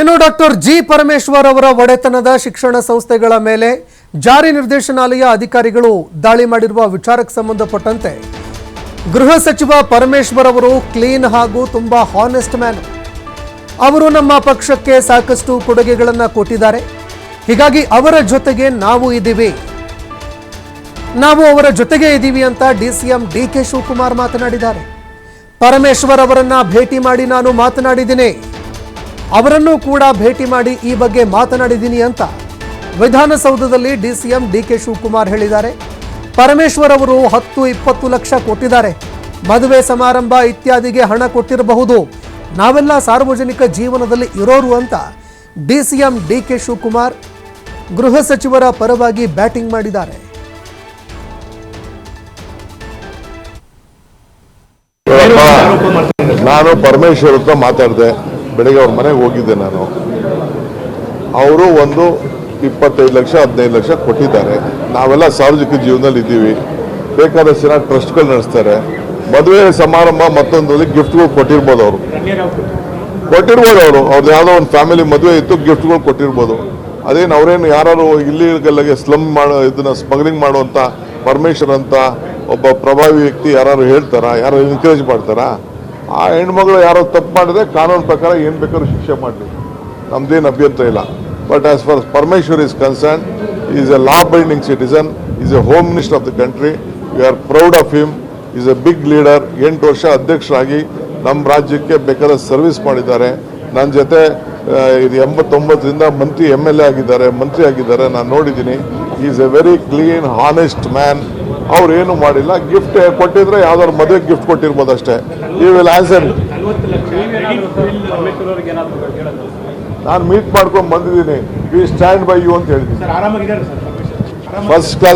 ಇನ್ನು doctor G Parameshwar ಅವರ ಒಡೆತನದ ಶಿಕ್ಷಣ ಸಂಸ್ಥೆಗಳ ಮೇಲೆ ಜಾರಿ ನಿರ್ದೇಶನಾಲಯ ಅಧಿಕಾರಿಗಳು ದಾಳಿ ಮಾಡಿರುವ ವಿಚಾರಕ್ಕೆ ಸಂಬಂಧಪಟ್ಟಂತೆ ಗೃಹ ಸಚಿವ ಪರಮೇಶ್ವರ್ ಅವರು ಕ್ಲೀನ್ ಹಾಗೂ ತುಂಬಾ ಹಾನೆಸ್ಟ್ ಮ್ಯಾನ್ ಅವರು ನಮ್ಮ ಪಕ್ಷಕ್ಕೆ ಸಾಕಷ್ಟು ಕೊಡುಗೆಗಳನ್ನು ಕೊಟ್ಟಿದ್ದಾರೆ. ಹೀಗಾಗಿ ಅವರ ಜೊತೆಗೆ ನಾವು ಇದ್ದೀವಿ. ನಾವು ಅವರ ಜೊತೆಗೆ ಇದ್ದೀವಿ ಅಂತ D C M D K Shivakumar ಮಾತನಾಡಿದ್ದಾರೆ. ಪರಮೇಶ್ವರ್ ಅವರನ್ನ ಭೇಟಿ ಮಾಡಿ ನಾನು ಮಾತನಾಡಿದ್ದೀನಿ. ಅವರನ್ನು ಕೂಡ ಭೇಟಿ ಮಾಡಿ ಈ ಬಗ್ಗೆ ಮಾತನಾಡಿದ್ದೀನಿ ಅಂತ ವಿಧಾನಸೌಧದಲ್ಲಿ ಡಿಸಿಎಂ ಡಿಕೆ ಶಿವಕುಮಾರ್ ಹೇಳಿದ್ದಾರೆ. ಪರಮೇಶ್ವರ್ ಅವರು ಹತ್ತು ಇಪ್ಪತ್ತು ಲಕ್ಷ ಕೊಟ್ಟಿದ್ದಾರೆ. ಮದುವೆ ಸಮಾರಂಭ ಇತ್ಯಾದಿಗೆ ಹಣ ಕೊಟ್ಟಿರಬಹುದು. ನಾವೆಲ್ಲ ಸಾರ್ವಜನಿಕ ಜೀವನದಲ್ಲಿ ಇರೋರು ಅಂತ D C D K Shivakumar ಗೃಹ ಸಚಿವರ ಪರವಾಗಿ ಬ್ಯಾಟಿಂಗ್ ಮಾಡಿದ್ದಾರೆ. ನಾನು ಪರಮೇಶ್ವರ್ ಮಾತಾಡಿದೆ. ಬೆಳಿಗ್ಗೆ ಅವ್ರ ಮನೆಗೆ ಹೋಗಿದ್ದೆ ನಾನು. ಅವರು ಒಂದು ಇಪ್ಪತ್ತೈದು ಲಕ್ಷ, ಹದಿನೈದು ಲಕ್ಷ ಕೊಟ್ಟಿದ್ದಾರೆ. ನಾವೆಲ್ಲ ಸಾರ್ವಜನಿಕ ಜೀವನದಲ್ಲಿ ಇದ್ದೀವಿ. ಬೇಕಾದಷ್ಟು ಜನ ಟ್ರಸ್ಟ್ಗಳು ನಡೆಸ್ತಾರೆ. ಮದುವೆ ಸಮಾರಂಭ ಮತ್ತೊಂದರಲ್ಲಿ ಗಿಫ್ಟ್ಗಳು ಕೊಟ್ಟಿರ್ಬೋದು ಅವರು. ಕೊಟ್ಟಿರ್ಬೋದು ಅವರು. ಅವ್ರದ್ದು ಯಾವುದೋ ಒಂದು ಫ್ಯಾಮಿಲಿ ಮದುವೆ ಇತ್ತು, ಗಿಫ್ಟ್ಗಳು ಕೊಟ್ಟಿರ್ಬೋದು. ಅದೇನು ಅವರೇನು ಯಾರು ಇಲ್ಲಿಗಲ್ಲಾಗೆ ಸ್ಲಮ್ ಮಾಡೋ, ಇದನ್ನ ಸ್ಮಗ್ಲಿಂಗ್ ಮಾಡುವಂಥ ಪರಮೇಶ್ವರ್ ಅಂತ ಒಬ್ಬ ಪ್ರಭಾವಿ ವ್ಯಕ್ತಿ ಯಾರು ಹೇಳ್ತಾರಾ? ಯಾರು ಎನ್ಕರೇಜ್ ಮಾಡ್ತಾರಾ? ಆ ಹೆಣ್ಮಗಳು ಯಾರೋ ತಪ್ಪು ಮಾಡಿದ್ರೆ ಕಾನೂನು ಪ್ರಕಾರ ಏನು ಬೇಕಾದ್ರೂ ಶಿಕ್ಷೆ ಮಾಡಲಿ. ನಮ್ದೇನು ಅಭ್ಯಂತರ ಇಲ್ಲ. But as far Parameshwar is concern is a law binding citizen is a home minister of the country we are proud of him is a big leader ಎಂಟು ವರ್ಷ ಅಧ್ಯಕ್ಷರಾಗಿ ನಮ್ಮ ರಾಜ್ಯಕ್ಕೆ ಬೇಕಾದ ಸರ್ವಿಸ್ ಮಾಡಿದ್ದಾರೆ. ನನ್ನ ಜೊತೆ ಇದು ಎಂಬತ್ತೊಂಬತ್ತರಿಂದ ಮಂತ್ರಿ ಎಂ ಎಲ್ ಎ ಆಗಿದ್ದಾರೆ, ಮಂತ್ರಿ ಆಗಿದ್ದಾರೆ, ನಾನು ನೋಡಿದ್ದೀನಿ. Is a very clean honest man ಅವ್ರು ಏನು ಮಾಡಿಲ್ಲ ಗಿಫ್ಟ್ ಕೊಟ್ಟಿದ್ರೆ ಯಾವ್ದಾದ್ರು ಮದುವೆ ಗಿಫ್ಟ್ ಕೊಟ್ಟಿರ್ಬೋದು ಅಷ್ಟೇ ಈ ವಿಲ್ ಆನ್ಸರ್ ನಾನು ಮೀಟ್ ಮಾಡ್ಕೊಂಡು ಬಂದಿದ್ದೀನಿ. ವಿ ಸ್ಟ್ಯಾಂಡ್ ಬೈ ಯು ಅಂತ ಹೇಳಿದ್ದೀನಿ. First class